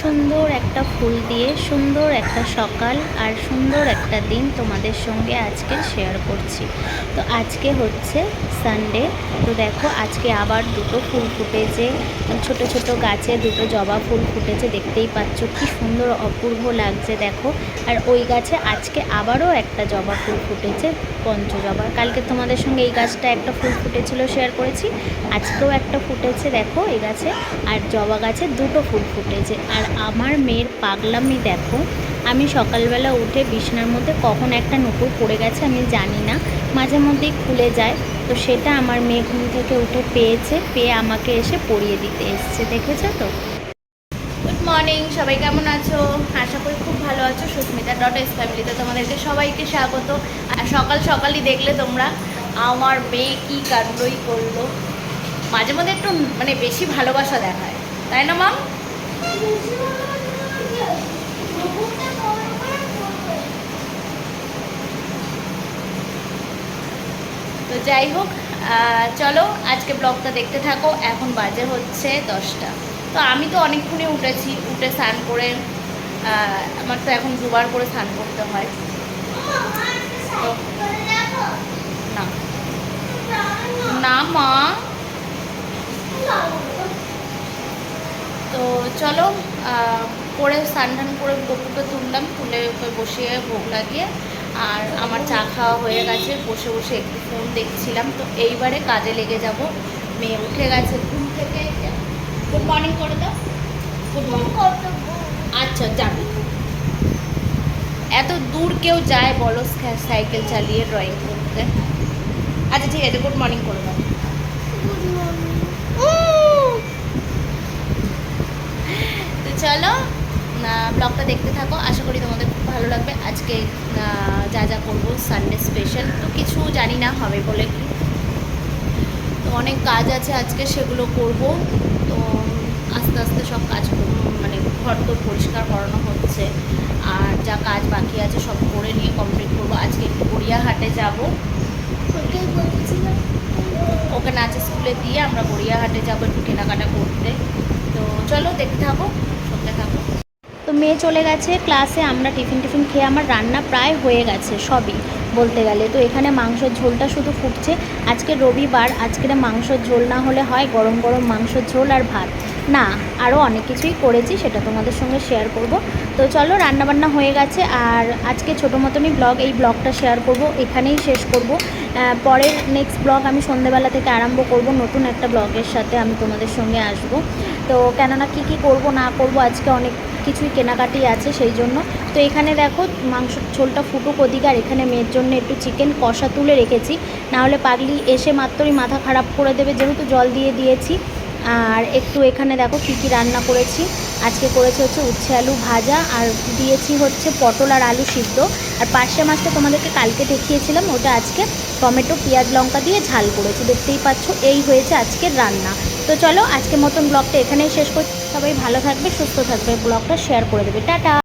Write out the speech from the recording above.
সুন্দর একটা ফুল দিয়ে, সুন্দর একটা সকাল আর সুন্দর একটা দিন তোমাদের সঙ্গে আজকে শেয়ার করছি। তো আজকে হচ্ছে সানডে তো দেখো, আজকে আবার দুটো ফুল ফুটেছে। ছোট ছোট গাছে দুটো জবা ফুল ফুটেছে, দেখতেই পাচ্ছ কি সুন্দর অপূর্ব লাগছে, দেখো। আর ওই গাছে আজকে আবারও একটা জবা ফুল ফুটেছে, পঞ্চজবা। কালকে তোমাদের সঙ্গে এই গাছটা একটা ফুল ফুটেছিল শেয়ার করেছি। আজকেও একটা ফুটেছে, দেখো, এই গাছে। আর জবা গাছে দুটো ফুল ফুটেছে। আর আমার মেয়ের পাগলামি দেখো। আমি সকালবেলা উঠে বিছানার মধ্যে কখন একটা নুপুর পড়ে গেছে আমি জানি না। মাঝে মধ্যেই খুলে যায়। তো সেটা আমার মেয়ে ঘুম থেকে উঠে পেয়েছে, পেয়ে আমাকে এসে পরিয়ে দিতে এসছে, দেখেছ তো? গুড মর্নিং সবাই কেমন আছো? আশা করি খুব ভালো আছো। সুস্মিতা ডট এস ফ্যামিলিতে তোমাদেরকে সবাইকে স্বাগত। আর সকাল সকালই দেখলে তোমরা আমার মেয়ে কী কাণ্ডই করল। মাঝে মধ্যে একটু মানে বেশি ভালোবাসা দেখায়। তাই না মাম তো যাই হোক চলো আজকে ব্লগটা দেখতে থাকো। এখন বাজে হচ্ছে দশটা। তো আমি তো অনেকক্ষণে উঠেছি, উঠে স্নান করে আমার তো এখন দুবার করে স্নান করতে হয়। না। না মা তো আহ, করে স্নান করে গপুকে তুললাম তুলে বসিয়ে ভোগ লাগিয়ে আর আমার চা খাওয়া হয়ে গেছে বসে বসে একটু ফোন দেখছিলাম। তো এইবারে কাজে লেগে যাব। মেয়ে উঠে গেছে ঘুম থেকে। গুড মর্নিং করে দাও। গুড মর্নিং আচ্ছা যাবে এত দূর কেউ যায় বলো সাইকেল চালিয়ে ড্রয়িং করতে? আচ্ছা ঠিক আছে গুড মর্নিং করে দাও। তো চলো ব্লগটা দেখতে থাকো। আশা করি তোমাদের খুব ভালো লাগবে। আজকে যা যা করব সানডে স্পেশাল তো কিছু জানি না হবে বলে কি। তো অনেক কাজ আছে আজকে সেগুলো করব। তো আস্তে আস্তে সব কাজ মানে ঘর তো পরিষ্কার করানো হচ্ছে। আর যা কাজ বাকি আছে সব করে নিয়ে কমপ্লিট করব। আজকে একটু গড়িয়াহাটে যাব। ওকে নাচের স্কুলে দিয়ে আমরা গড়িয়াহাটে যাব একটু কেনাকাটা করতে। তো চলো দেখতে থাকো। তো মেয়ে চলে গেছে ক্লাসে আমরা টিফিন টিফিন খেয়ে আমার রান্না প্রায় হয়ে গেছে সবই বলতে গেলে। তো এখানে মাংসের ঝোলটা শুধু ফুটছে। আজকে রবিবার, আজকের মাংসের ঝোল না হলে হয় গরম গরম মাংসের ঝোল আর ভাত। না আরও অনেক কিছুই করেছি, সেটা তোমাদের সঙ্গে শেয়ার করব। তো চলো, রান্নাবান্না হয়ে গেছে। আর আজকে ছোটো মতনই ব্লগ এই ব্লগটা শেয়ার করব। এখানেই শেষ করব। পরের নেক্সট ব্লগ আমি সন্ধেবেলা থেকে আরম্ভ করব। নতুন একটা ব্লগের সাথে আমি তোমাদের সঙ্গে আসব। তো কেননা কি কি করব, না করব, আজকে অনেক কিছুই কেনাকাটি আছে সেই জন্য। তো এখানে দেখো, মাংস ঝোলটা ফুটুক ওদিকে, আর এখানে মেয়ের জন্য একটু চিকেন কষা তুলে রেখেছি। নাহলে পাগলি এসে মাত্রই মাথা খারাপ করে দেবে। যেহেতু জল দিয়ে দিয়েছি আর একটু এখানে দেখো কী কী রান্না করেছি। আজকে করেছি হচ্ছে উচ্ছে আলু ভাজা আর দিয়েছি হচ্ছে পটল আর আলু সিদ্ধ। আর পার্শে মাছটা তোমাদেরকে কালকে দেখিয়েছিলাম, ওটা আজকে টমেটো, পেঁয়াজ, লঙ্কা দিয়ে ঝাল করেছি। দেখতেই পাচ্ছ এই হয়েছে আজকের রান্না। তো চলো আজকে মতন ব্লগটা এখানেই শেষ করছি সবাই ভালো থাকবে, সুস্থ থাকবে, ব্লগটা শেয়ার করে দেবে। টাটা!